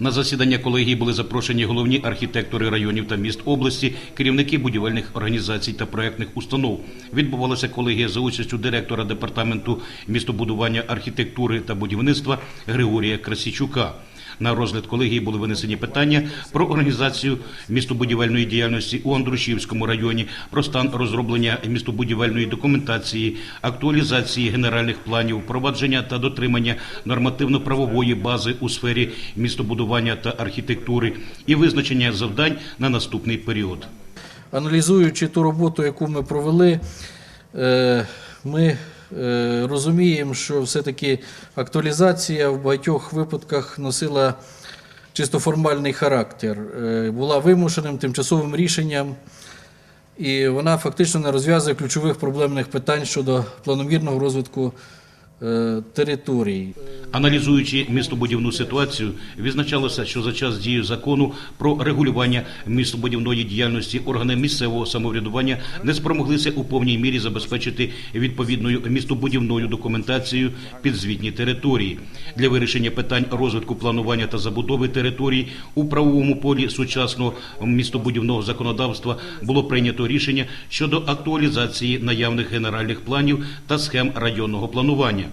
На засідання колегії були запрошені головні архітектори районів та міст області, керівники будівельних організацій та проектних установ. Відбувалася колегія за участю директора департаменту містобудування архітектури та будівництва Григорія Красічука. На розгляд колегії були винесені питання про організацію містобудівельної діяльності у Андрушівському районі, про стан розроблення містобудівельної документації, актуалізації генеральних планів, впровадження та дотримання нормативно-правової бази у сфері містобудування та архітектури і визначення завдань на наступний період. Аналізуючи ту роботу, яку ми провели, е, ми розуміємо, що все-таки актуалізація в багатьох випадках носила чисто формальний характер, е, була вимушеним тимчасовим рішенням, і вона фактично не розв'язує ключових проблемних питань щодо планомірного розвитку е, територій. Аналізуючи містобудівну ситуацію, відзначалося, що за час дії закону про регулювання містобудівної діяльності органи місцевого самоврядування не спромоглися у повній мірі забезпечити відповідною містобудівною документацією підзвітні території для вирішення питань розвитку планування та забудови територій у правовому полі сучасного містобудівного законодавства було прийнято рішення щодо актуалізації наявних генеральних планів та схем районного планування.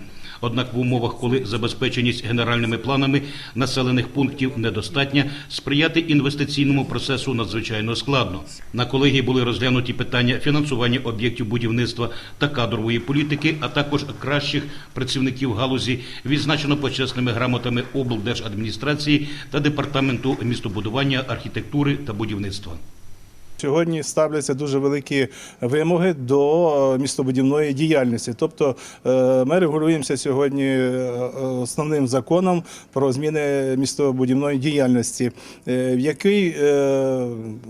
Однак в умовах, коли забезпеченість генеральними планами населених пунктів недостатня, сприяти інвестиційному процесу надзвичайно складно. На колегії були розглянуті питання фінансування об'єктів будівництва та кадрової політики, а також кращих працівників галузі, відзначено почесними грамотами облдержадміністрації та департаменту містобудування, архітектури та будівництва. Сьогодні ставляться дуже великі вимоги до е, містобудівної діяльності. Тобто е, ми регулюємося сьогодні е, основним законом про зміни містобудівної діяльності, в який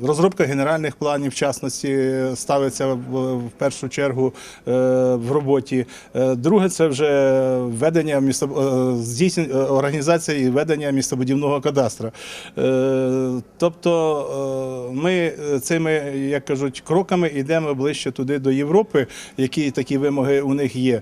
розробка генеральних планів, в частності, ставиться в першу чергу в роботі. Друге це вже введення місто здійснення організація і ведення містобудівного кадастра. Тобто е, ми як кажуть, кроками йдемо ближче туди до Європи, які такі вимоги у них є.